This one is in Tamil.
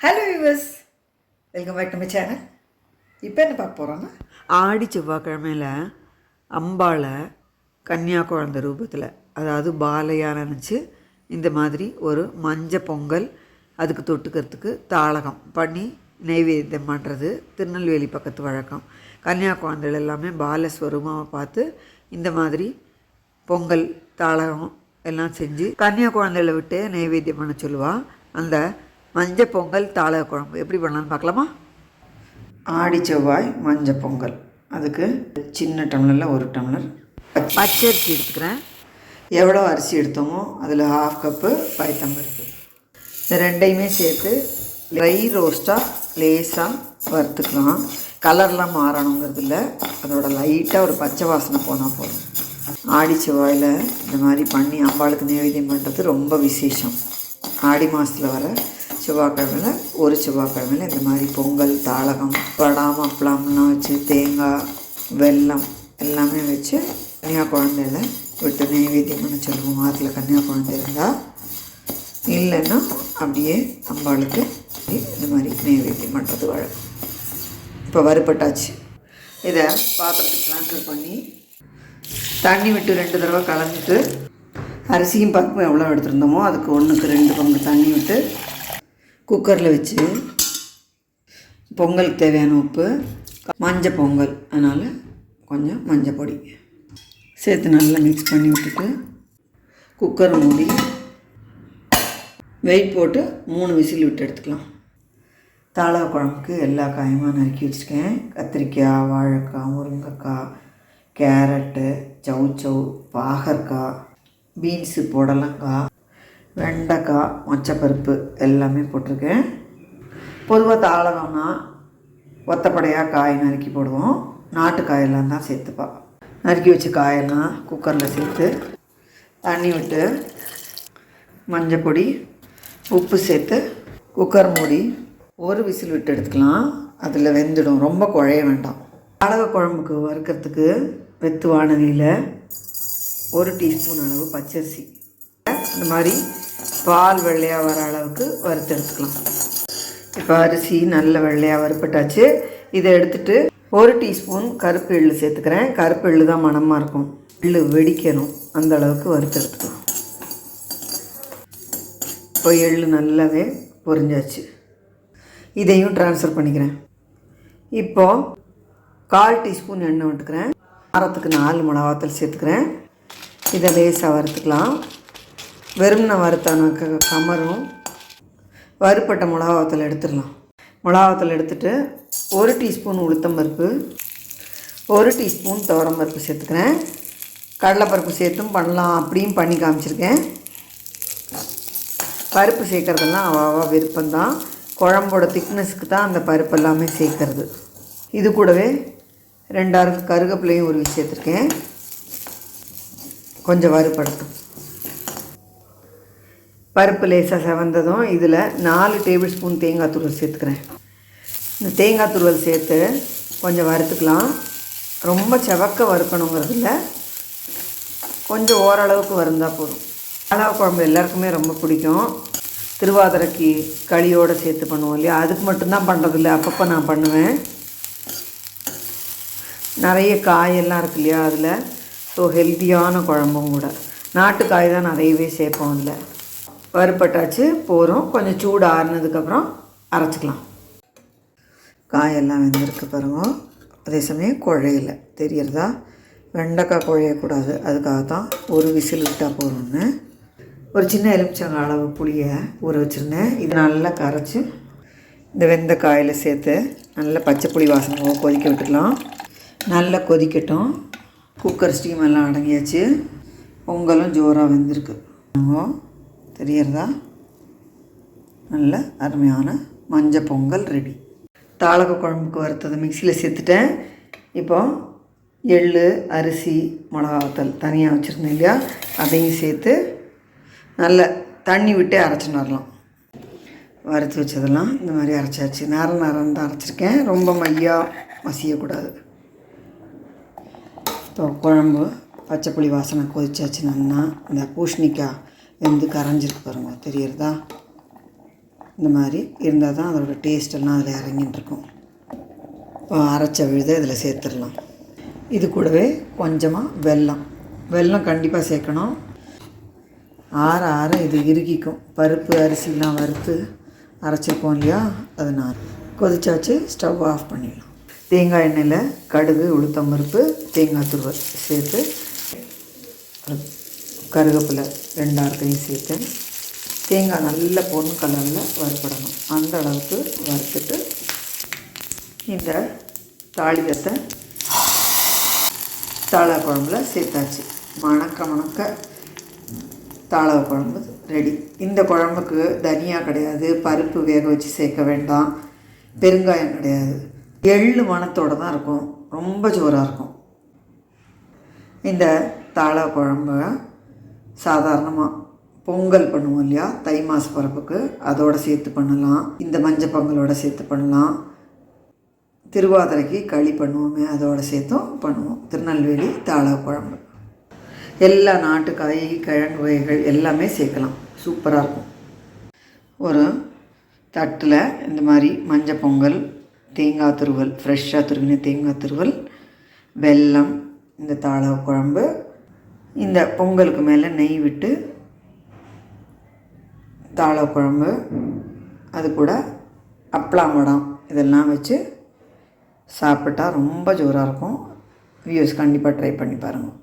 Hello yours welcome back to my channel இப்போ என்ன பார்க்க போகிறோன்னா ஆடி செவ்வாய்க்கிழமையில் அம்பாளை கன்னியாகுழந்தை ரூபத்தில் அதாவது பாலையாக நினச்சி இந்த மாதிரி ஒரு மஞ்சள் பொங்கல் அதுக்கு தொட்டுக்கிறதுக்கு தாளகம் பண்ணி நெய்வேத்தியம் பண்ணுறது திருநெல்வேலி பக்கத்து வழக்கம். கன்னியா குழந்தைகள் எல்லாமே பாலஸ்வரூபமாக பார்த்து இந்த மாதிரி பொங்கல் தாளகம் எல்லாம் செஞ்சு கன்னியா குழந்தைகளை விட்டு நெய்வேத்தியம் பண்ண சொல்லுவாள் அந்த மஞ்ச பொங்கல் தாளக குழம்பு. எப்படி பண்ணலான்னு பார்க்கலாமா? ஆடி செவ்வாய் மஞ்சள் பொங்கல். அதுக்கு சின்ன டம்ளரில் ஒரு டம்ளர் பச்சரிசி. எடுத்துக்கிறேன். எவ்வளோ அரிசி எடுத்தோமோ அதில் ஹாஃப் கப்பு பயத்தம்பருப்பு இந்த ரெண்டையுமே சேர்த்து ட்ரை ரோஸ்ட்டாக லேசாக வறுத்துக்கலாம். கலர்லாம் மாறணுங்கிறது இல்லை. அதோட லைட்டாக ஒரு பச்சை வாசனை போனால் போதும். ஆடி செவ்வாயில் இந்த மாதிரி பண்ணி அம்பாளுக்கு நைவேத்தியம் பண்ணுறது ரொம்ப விசேஷம். ஆடி மாதத்தில் வர செவ்வாய்க்கிழமையில் ஒரு செவ்வாய்க்கிழமையில் இந்த மாதிரி பொங்கல் தாளகம் படாம அப்பளம்லாம் வச்சு தேங்காய் வெல்லம் எல்லாமே வச்சு கன்னியா குழந்தையில விட்டு நைவேத்தியம் பண்ண சொல்லுவோம். வாரத்தில் கன்னியா குழந்தை இருந்தால் இல்லைன்னா அப்படியே அம்பாளுக்கு இந்த மாதிரி நைவேத்தியம் பண்ணுறது வழக்கம். இப்போ வறுப்பட்டாச்சு இதை பாத்திரத்துக்கு ட்ரான்ஸ்ஃபர் பண்ணி தண்ணி விட்டு ரெண்டு தடவை கலந்துட்டு அரிசியும் பருப்பும் எவ்வளோ எடுத்துருந்தோமோ அதுக்கு ஒன்றுக்கு ரெண்டு பங்கு தண்ணி விட்டு குக்கரில் வச்சு பொங்கலுக்கு தேவையான உப்பு மஞ்சள் பொங்கல். அதனால் கொஞ்சம் மஞ்சள் பொடி சேர்த்து நல்லா மிக்ஸ் பண்ணி விட்டுட்டு குக்கர் மூடி வெயிட் போட்டு மூணு விசில் விட்டு எடுத்துக்கலாம். தாளா குழம்புக்கு எல்லா காயுமா நறுக்கி வச்சுருக்கேன். கத்திரிக்காய் வாழைக்காய் முருங்கைக்காய் கேரட்டு சௌச்சௌ பாகற்காய் பீன்ஸு புடலங்காய் வெண்டைக்காய் மொச்சப்பருப்பு எல்லாமே போட்டிருக்கேன். பொதுவாக தாளகம்னா ஒத்தப்படையாக காய் நறுக்கி போடுவோம். நாட்டு காயெல்லாம் தான் சேர்த்துப்பா. நறுக்கி வச்ச காயெல்லாம் குக்கரில் சேர்த்து தண்ணி விட்டு மஞ்சள் பொடி உப்பு சேர்த்து குக்கர் மூடி ஒரு விசில் விட்டு எடுத்துக்கலாம். அதில் வெந்துடும். ரொம்ப குழைய வேண்டாம். அழக குழம்புக்கு வறுக்கிறதுக்கு வெத்து வானலியில் ஒரு டீஸ்பூன் அளவு பச்சரிசி. இந்த மாதிரி பால் வெள்ளையாக வர அளவுக்கு வறுத்து எடுத்துக்கலாம். இப்போ அரிசி நல்ல வெள்ளையாக வறுப்பட்டாச்சு இதை எடுத்துட்டு ஒரு டீஸ்பூன் கருப்பு எள்ளு சேர்த்துக்கிறேன். கருப்பு எள்ளு தான் மணமாக இருக்கும். எள்ளு வெடிக்கணும். அந்த அளவுக்கு வறுத்து எடுத்துக்கலாம். இப்போ எள்ளு நல்லாவே பொரிஞ்சாச்சு. இதையும் ட்ரான்ஸ்ஃபர் பண்ணிக்கிறேன். இப்போ கால் டீஸ்பூன் எண்ணெய் விட்டுக்கிறேன். காரத்துக்கு நாலு மிளகாத்தல் சேர்த்துக்கிறேன். இதை லேசாக வறுத்துக்கலாம். வெறும்ன க கமரும் வறுப்பட்ட மிளகாவத்தில் எடுத்துடலாம். மிளகாவத்தில் எடுத்துட்டு ஒரு டீஸ்பூன் உளுத்தம்பருப்பு ஒரு டீஸ்பூன் துவரம்பருப்பு சேர்த்துக்கிறேன். கடலைப்பருப்பு சேர்த்தும் பண்ணலாம். அப்படியும் பண்ணி காமிச்சிருக்கேன். பருப்பு சேர்க்குறதெல்லாம் அவாவா விருப்பம்தான். குழம்போட திக்னஸ்க்கு தான் அந்த பருப்பு எல்லாமே சேர்க்கறது. இது கூடவே ரெண்டாறு கருகப்பிலையும் உருவி சேர்த்துருக்கேன். கொஞ்சம் வறுபடட்டும். பருப்பு லேசாக செவந்ததும் இதில் நாலு டேபிள் ஸ்பூன் தேங்காய் துருவல் சேர்த்துக்கிறேன். இந்த தேங்காய் துருவல் சேர்த்து கொஞ்சம் வறுத்துக்கலாம். ரொம்ப செவக்க வறுக்கணுங்கிறதுல கொஞ்சம் ஓரளவுக்கு வருந்தால் போதும். அளவு குழம்பு எல்லாருக்குமே ரொம்ப பிடிக்கும். திருவாதிரைக்கு களியோடு சேர்த்து பண்ணுவோம் இல்லையா? அதுக்கு மட்டும்தான் பண்ணுறதில்ல அப்பப்போ நான் பண்ணுவேன். நிறைய காயெல்லாம் இருக்கு இல்லையா அதில்? ஸோ ஹெல்த்தியான குழம்பும் கூட. நாட்டு காய் தான் நிறையவே சேர்ப்போம் அதில். வறுப்பட்டாச்சு போகிறோம் கொஞ்சம் சூடு ஆறுனதுக்கப்புறம் அரைச்சிக்கலாம். காயெல்லாம் வெந்திருக்கு பாருங்கள் அதே சமயம் குழையில. தெரியறதா? வெண்டைக்காய் குழையக்கூடாது. அதுக்காக தான் ஒரு விசில் விட்டால் போகிறோம்னு ஒரு சின்ன எலுமிச்சங்க அளவு புளியை ஊற வச்சுருந்தேன். இது நல்லா கரைச்சி இந்த வெந்த காயில் சேர்த்து நல்லா பச்சை புளி வாசனை கொதிக்க விட்டுக்கலாம். நல்லா கொதிக்கட்டும். குக்கர் ஸ்டீம் எல்லாம் அடங்கியாச்சு. பொங்கலும் ஜோராக வெந்திருக்கு. தெரியறதா? நல்ல அருமையான மஞ்சள் பொங்கல் ரெடி. தாளக குழம்புக்கு வறுத்ததை மிக்சியில் சேர்த்துட்டேன். இப்போ எள் அரிசி மிளகாத்தல் தனியாக வச்சுருந்தேன் இல்லையா? அதையும் சேர்த்து நல்ல தண்ணி விட்டே அரைச்சின்னு வரலாம். வறுத்து வச்சதெல்லாம் இந்த மாதிரி அரைச்சாச்சு. நேரம் நேரம் தான் அரைச்சிருக்கேன். ரொம்ப மையாக மசியக்கூடாது. இப்போ குழம்பு பச்சை புளி வாசனை கொதிச்சாச்சு நல்லா இந்த பூஷ்ணிக்காய் வெந்து கரைஞ்சிருக்கு பாருங்க தெரியறதா? இந்த மாதிரி இருந்தால் தான் அதோட டேஸ்டெல்லாம் அதில் இறங்கின்னு இருக்கும் இப்போ அரைச்ச விழுத இதில் சேர்த்துடலாம். இது கூடவே கொஞ்சமாக வெல்லம். வெல்லம் கண்டிப்பாக சேர்க்கணும். ஆற ஆற இது இறுகிக்கும். பருப்பு அரிசிலாம் வறுத்து அரைச்சிருக்கோம் இல்லையா? அதனால் கொதிச்சாச்சு ஸ்டவ் ஆஃப் பண்ணிடலாம். தேங்காய் எண்ணெயில் கடுகு உளுத்தம் பருப்பு தேங்காய் துருவல் சேர்த்து கருவேப்பிலை ரெண்டு சேர்த்து தேங்காய் நல்ல பொன் கலரில் வறுப்படணும். அந்த அளவுக்கு வறுத்துட்டு இந்த தாளிதத்தை தாளா குழம்புல சேர்த்தாச்சு. மணக்க மணக்க தாளா குழம்பு ரெடி இந்த குழம்புக்கு தனியா கிடையாது. பருப்பு வேக வச்சு சேர்க்க வேண்டாம். பெருங்காயம் கிடையாது. எள்ளு மணத்தோடு தான் இருக்கும். ரொம்ப ஜோராக இருக்கும். இந்த தாளா குழம்பு சாதாரணமாக பொங்கல் பண்ணுவோம் இல்லையா? தை மாச பிறப்புக்கு அதோடு சேர்த்து பண்ணலாம். இந்த மஞ்சள் பொங்கலோட சேர்த்து பண்ணலாம். திருவாதிரைக்கு களி பண்ணுவோமே அதோட சேர்த்தும் பண்ணுவோம். திருநெல்வேலி தாளா குழம்பு. எல்லா நாட்டு காய் கிழங்கு வகைகள் எல்லாமே சேர்க்கலாம். சூப்பராக இருக்கும். ஒரு தட்டில் இந்த மாதிரி மஞ்சள் பொங்கல் தேங்காய் துருவல் ஃப்ரெஷ்ஷாக துருவின தேங்காய் துருவல் வெல்லம் இந்த தாளா குழம்பு இந்த பொங்கலுக்கு மேலே நெய் விட்டு தாளா குழம்பு அது கூட அப்பளம் இதெல்லாம் வச்சு சாப்பிட்டா ரொம்ப ஜோராக இருக்கும். வியூஸ் கண்டிப்பாக ட்ரை பண்ணி பாருங்கள்